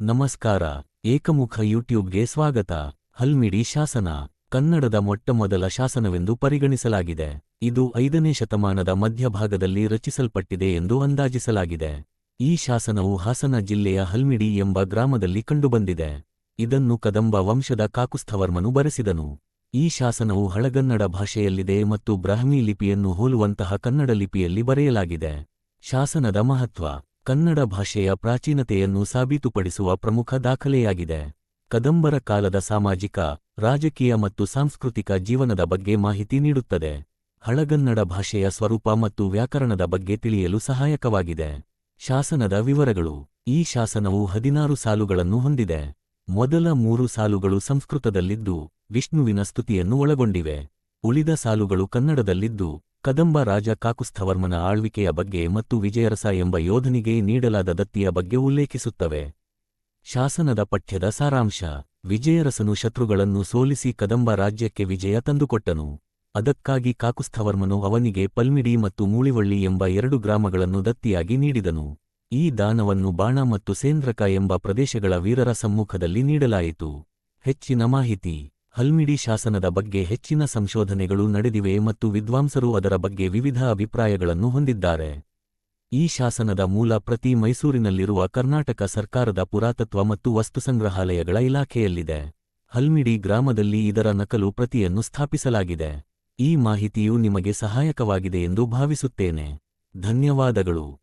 ನಮಸ್ಕಾರ, ಏಕಮುಖ ಯೂಟ್ಯೂಬ್ಗೆ ಸ್ವಾಗತ. ಹಲ್ಮಿಡಿ ಶಾಸನ, ಕನ್ನಡದ ಮೊಟ್ಟಮೊದಲ ಶಾಸನವೆಂದು ಪರಿಗಣಿಸಲಾಗಿದೆ. ಇದು ಐದನೇ ಶತಮಾನದ ಮಧ್ಯಭಾಗದಲ್ಲಿ ರಚಿಸಲ್ಪಟ್ಟಿದೆ ಎಂದು ಅಂದಾಜಿಸಲಾಗಿದೆ. ಈ ಶಾಸನವು ಹಾಸನ ಜಿಲ್ಲೆಯ ಹಲ್ಮಿಡಿ ಎಂಬ ಗ್ರಾಮದಲ್ಲಿ ಕಂಡುಬಂದಿದೆ. ಇದನ್ನು ಕದಂಬ ವಂಶದ ಕಾಕುಸ್ಥವರ್ಮನು ಬರೆಸಿದನು. ಈ ಶಾಸನವು ಹಳಗನ್ನಡ ಭಾಷೆಯಲ್ಲಿದೆ ಮತ್ತು ಬ್ರಾಹ್ಮಿ ಲಿಪಿಯನ್ನು ಹೋಲುವಂತಹ ಕನ್ನಡ ಲಿಪಿಯಲ್ಲಿ ಬರೆಯಲಾಗಿದೆ. ಶಾಸನದ ಮಹತ್ವ ಕನ್ನಡ ಭಾಷೆಯ ಪ್ರಾಚೀನತೆಯನ್ನು ಸಾಬೀತುಪಡಿಸುವ ಪ್ರಮುಖ ದಾಖಲೆಯಾಗಿದೆ. ಕದಂಬರ ಕಾಲದ ಸಾಮಾಜಿಕ, ರಾಜಕೀಯ ಮತ್ತು ಸಾಂಸ್ಕೃತಿಕ ಜೀವನದ ಬಗ್ಗೆ ಮಾಹಿತಿ ನೀಡುತ್ತದೆ. ಹಳಗನ್ನಡ ಭಾಷೆಯ ಸ್ವರೂಪ ಮತ್ತು ವ್ಯಾಕರಣದ ಬಗ್ಗೆ ತಿಳಿಯಲು ಸಹಾಯಕವಾಗಿದೆ. ಶಾಸನದ ವಿವರಗಳು. ಈ ಶಾಸನವು ಹದಿನಾರು ಸಾಲುಗಳನ್ನು ಹೊಂದಿದೆ. ಮೊದಲ ಮೂರು ಸಾಲುಗಳು ಸಂಸ್ಕೃತದಲ್ಲಿದ್ದು, ವಿಷ್ಣುವಿನ ಸ್ತುತಿಯನ್ನು ಒಳಗೊಂಡಿವೆ. ಉಳಿದ ಸಾಲುಗಳು ಕನ್ನಡದಲ್ಲಿದ್ದು ಕದಂಬ ರಾಜ ಕಾಕುಸ್ಥವರ್ಮನ ಆಳ್ವಿಕೆಯ ಬಗ್ಗೆ ಮತ್ತು ವಿಜಯರಸ ಎಂಬ ಯೋಧನಿಗೆ ನೀಡಲಾದ ದತ್ತಿಯ ಬಗ್ಗೆ ಉಲ್ಲೇಖಿಸುತ್ತವೆ. ಶಾಸನದ ಪಠ್ಯದ ಸಾರಾಂಶ, ವಿಜಯರಸನು ಶತ್ರುಗಳನ್ನು ಸೋಲಿಸಿ ಕದಂಬ ರಾಜ್ಯಕ್ಕೆ ವಿಜಯ ತಂದುಕೊಟ್ಟನು. ಅದಕ್ಕಾಗಿ ಕಾಕುಸ್ಥವರ್ಮನು ಅವನಿಗೆ ಪಲ್ಮಿಡಿ ಮತ್ತು ಮೂಳಿವಳ್ಳಿ ಎಂಬ ಎರಡು ಗ್ರಾಮಗಳನ್ನು ದತ್ತಿಯಾಗಿ ನೀಡಿದನು. ಈ ದಾನವನ್ನು ಬಾಣ ಮತ್ತು ಸೇಂದ್ರಕ ಎಂಬ ಪ್ರದೇಶಗಳ ವೀರರ ಸಮ್ಮುಖದಲ್ಲಿ ನೀಡಲಾಯಿತು. ಹೆಚ್ಚಿನ ಮಾಹಿತಿ. ಹಲ್ಮಿಡಿ ಶಾಸನದ ಬಗ್ಗೆ ಹೆಚ್ಚಿನ ಸಂಶೋಧನೆಗಳು ನಡೆದಿವೆ ಮತ್ತು ವಿದ್ವಾಂಸರು ಅದರ ಬಗ್ಗೆ ವಿವಿಧ ಅಭಿಪ್ರಾಯಗಳನ್ನು ಹೊಂದಿದ್ದಾರೆ. ಈ ಶಾಸನದ ಮೂಲ ಪ್ರತಿ ಮೈಸೂರಿನಲ್ಲಿರುವ ಕರ್ನಾಟಕ ಸರ್ಕಾರದ ಪುರಾತತ್ವ ಮತ್ತು ವಸ್ತುಸಂಗ್ರಹಾಲಯಗಳ ಇಲಾಖೆಯಲ್ಲಿದೆ. ಹಲ್ಮಿಡಿ ಗ್ರಾಮದಲ್ಲಿ ಇದರ ನಕಲು ಪ್ರತಿಯನ್ನು ಸ್ಥಾಪಿಸಲಾಗಿದೆ. ಈ ಮಾಹಿತಿಯು ನಿಮಗೆ ಸಹಾಯಕವಾಗಿದೆ ಎಂದು ಭಾವಿಸುತ್ತೇನೆ. ಧನ್ಯವಾದಗಳು.